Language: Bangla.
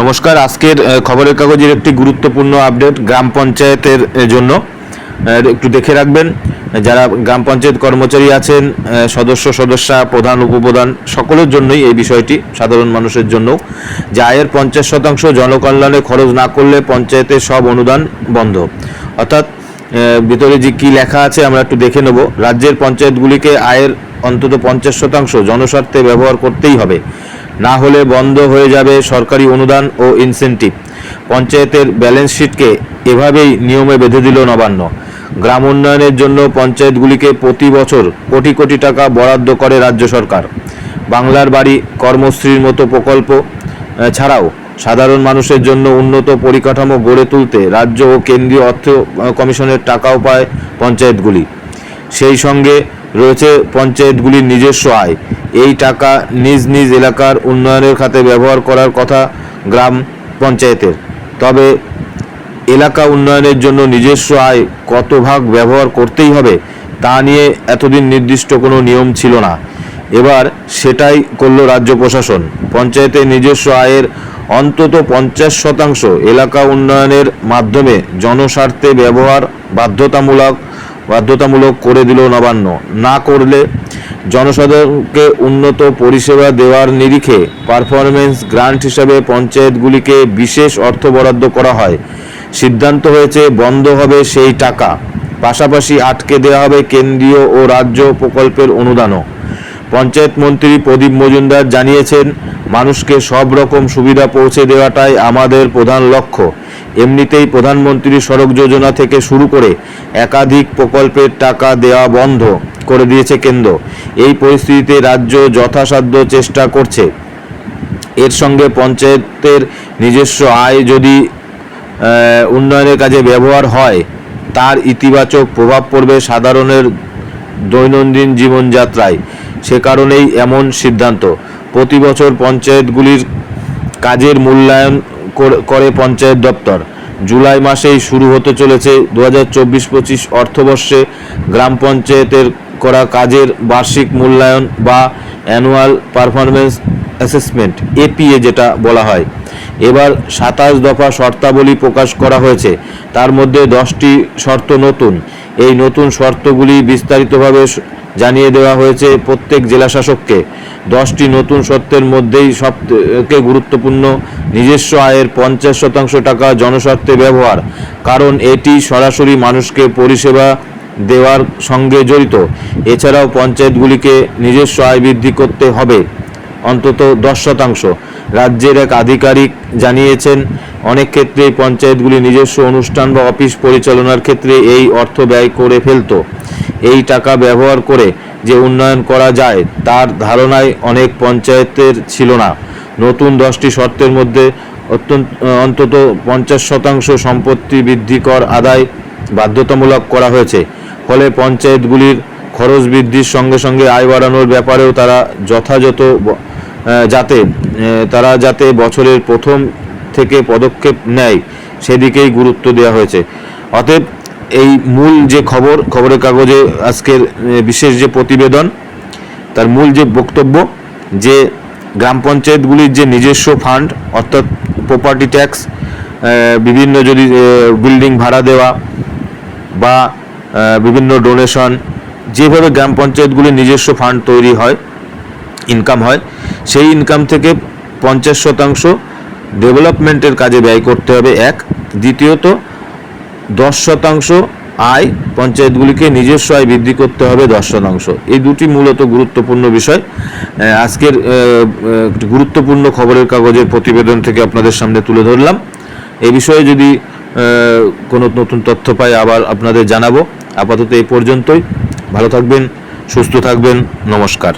নমস্কার। আজকের খবরের কাগজের একটি গুরুত্বপূর্ণ আপডেট গ্রাম পঞ্চায়েতের জন্য। একটু দেখে রাখবেন, যারা গ্রাম পঞ্চায়েত কর্মচারী আছেন সদস্য, সদস্যা, প্রধান, উপপ্রধান, সকলের জন্যই এই বিষয়টি, সাধারণ মানুষের জন্য যে আয়ের পঞ্চাশ শতাংশ জনকল্যাণে খরচ না করলে পঞ্চায়েতের সব অনুদান বন্ধ। অর্থাৎ ভিতরে যে কী লেখা আছে আমরা একটু দেখে নেব। রাজ্যের পঞ্চায়েতগুলিকে আয়ের অন্তত পঞ্চাশ শতাংশ জনস্বার্থে ব্যবহার করতেই হবে। না হলে বন্ধ হয়ে যাবে সরকারি অনুদান ও ইনসেন্টিভ পঞ্চায়েতের ব্যালেন্স শিটকে এভাবেই নিয়মে বেঁধে দিল নবান্ন। গ্রাম উন্নয়নের জন্য পঞ্চায়েতগুলিকে প্রতি বছর কোটি কোটি টাকা বরাদ্দ করে রাজ্য সরকার। বাংলার বাড়ি কর্মশ্রীর মতো প্রকল্প ছাড়াও সাধারণ মানুষের জন্য উন্নত পরিকাঠামো গড়ে তুলতে রাজ্য ও কেন্দ্রীয় অর্থ কমিশনের টাকাও পায় পঞ্চায়েতগুলি। সেই সঙ্গে রয়েছে পঞ্চায়েতগুলির নিজস্ব আয়। এই টাকা নিজ নিজ এলাকার উন্নয়নের খাতে ব্যবহার করার কথা গ্রাম পঞ্চায়েতের। তবে এলাকা উন্নয়নের জন্য নিজস্ব আয় কত ভাগ ব্যবহার করতেই হবে, তা নিয়ে এতদিন নির্দিষ্ট কোনো নিয়ম ছিল না। এবার সেটাই করল রাজ্য প্রশাসন। পঞ্চায়েতের নিজস্ব আয়ের অন্তত পঞ্চাশ শতাংশ এলাকা উন্নয়নের মাধ্যমে জনস্বার্থে ব্যবহার বাধ্যতামূলক বাধ্যতামূলক করে দিল নবান্ন। না করলে জনসাধারণকে উন্নত পরিষেবা দেওয়ার নিরিখে পারফরমেন্স গ্রান্ট হিসাবে পঞ্চায়েতগুলিকে বিশেষ অর্থ বরাদ্দ করা হয়। সিদ্ধান্ত হয়েছে, বন্ধ হবে সেই টাকা। পাশাপাশি আটকে দেওয়া হবে কেন্দ্রীয় ও রাজ্য প্রকল্পের অনুদানও। পঞ্চায়েত মন্ত্রী প্রদীপ মজুমদার জানিয়েছেন, মানুষকে সব রকম সুবিধা পৌঁছে দেওয়াটাই আমাদের প্রধান লক্ষ্য। এমনিতেই প্রধানমন্ত্রী সড়ক যোজনা থেকে শুরু করে একাধিক প্রকল্পের টাকা দেওয়া বন্ধ করে দিয়েছে কেন্দ্র। এই পরিস্থিতিতে রাজ্য যথাসাধ্য চেষ্টা করছে। এর সঙ্গে পঞ্চায়েতের নিজস্ব আয় যদি উন্নয়নের কাজে ব্যবহার হয়, তার ইতিবাচক প্রভাব পড়বে সাধারণের দৈনন্দিন জীবনযাত্রায়। সে কারণেই এমন সিদ্ধান্ত। প্রতি বছর পঞ্চায়েতগুলির কাজের মূল্যায়ন কর- পঞ্চায়েত দপ্তর। জুলাই মাসেই শুরু হতে চলেছে দু হাজার চব্বিশ পঁচিশ অর্থবর্ষে গ্রাম পঞ্চায়েতের করা কাজের বার্ষিক মূল্যায়ন বা অ্যানুয়াল পারফরমেন্স অ্যাসেসমেন্ট, এপিএ যেটা বলা হয়। এবার সাতাশ দফা শর্তাবলী প্রকাশ করা হয়েছে। তার মধ্যে দশটি শর্ত নতুন। এই নতুন শর্তগুলি বিস্তারিতভাবে জানিয়ে দেওয়া হয়েছে প্রত্যেক জেলা শাসককে দশটি নতুন শর্তের মধ্যেই সবথেকে গুরুত্বপূর্ণ নিজস্ব আয়ের পঞ্চাশ শতাংশ টাকা জনস্বার্থে ব্যবহার, কারণ এটি সরাসরি মানুষকে পরিষেবা দেওয়ার সঙ্গে জড়িত। এছাড়াও পঞ্চায়েতগুলিকে নিজস্ব আয় বৃদ্ধি করতে হবে, অন্তত দশ শতাংশ। রাজ্যের এক আধিকারিক জানিয়েছেন, অনেক ক্ষেত্রেই পঞ্চায়েতগুলি নিজস্ব অনুষ্ঠান বা অফিস পরিচালনার ক্ষেত্রে এই অর্থ ব্যয় করে ফেলতো। এই টাকা ব্যবহার করে যে উন্নয়ন করা যায়, তার ধারণায় অনেক পঞ্চায়েতের ছিল না। নতুন দশটি শর্তের মধ্যে অত্যন্ত, অন্তত পঞ্চাশ শতাংশ সম্পত্তি বৃদ্ধি কর আদায় বাধ্যতামূলক করা হয়েছে। ফলে পঞ্চায়েতগুলির খরচ বৃদ্ধির সঙ্গে সঙ্গে আয় বাড়ানোর ব্যাপারেও তারা যথাযথ যাতে তারা যাতে বছরের প্রথম থেকে পদক্ষেপ নেয়, সেদিকেই গুরুত্ব দেওয়া হয়েছে। অতএব এই মূল যে খবর, খবরের কাগজে আজকের বিশেষ যে প্রতিবেদন, তার মূল যে বক্তব্য, যে গ্রাম পঞ্চায়েতগুলির যে নিজস্ব ফান্ড অর্থাৎ প্রপার্টি ট্যাক্স বিভিন্ন যদি বিল্ডিং ভাড়া দেওয়া বা বিভিন্ন ডোনেশন যেভাবে গ্রাম পঞ্চায়েতগুলির নিজস্ব ফান্ড তৈরি হয় ইনকাম হয়, সেই ইনকাম থেকে পঞ্চাশ শতাংশ ডেভেলপমেন্টের কাজে ব্যয় করতে হবে, এক। দ্বিতীয়ত, দশ শতাংশ আয় পঞ্চায়েতগুলিকে নিজস্ব আয় বৃদ্ধি করতে হবে দশ শতাংশ। এই দুটি মূলত গুরুত্বপূর্ণ বিষয়। আজকের গুরুত্বপূর্ণ খবরের কাগজের প্রতিবেদন থেকে আপনাদের সামনে তুলে ধরলাম। এই বিষয়ে যদি কোনো নতুন তথ্য পাই আবার আপনাদের জানাব। আপাতত এই পর্যন্তই। ভালো থাকবেন, সুস্থ থাকবেন। নমস্কার।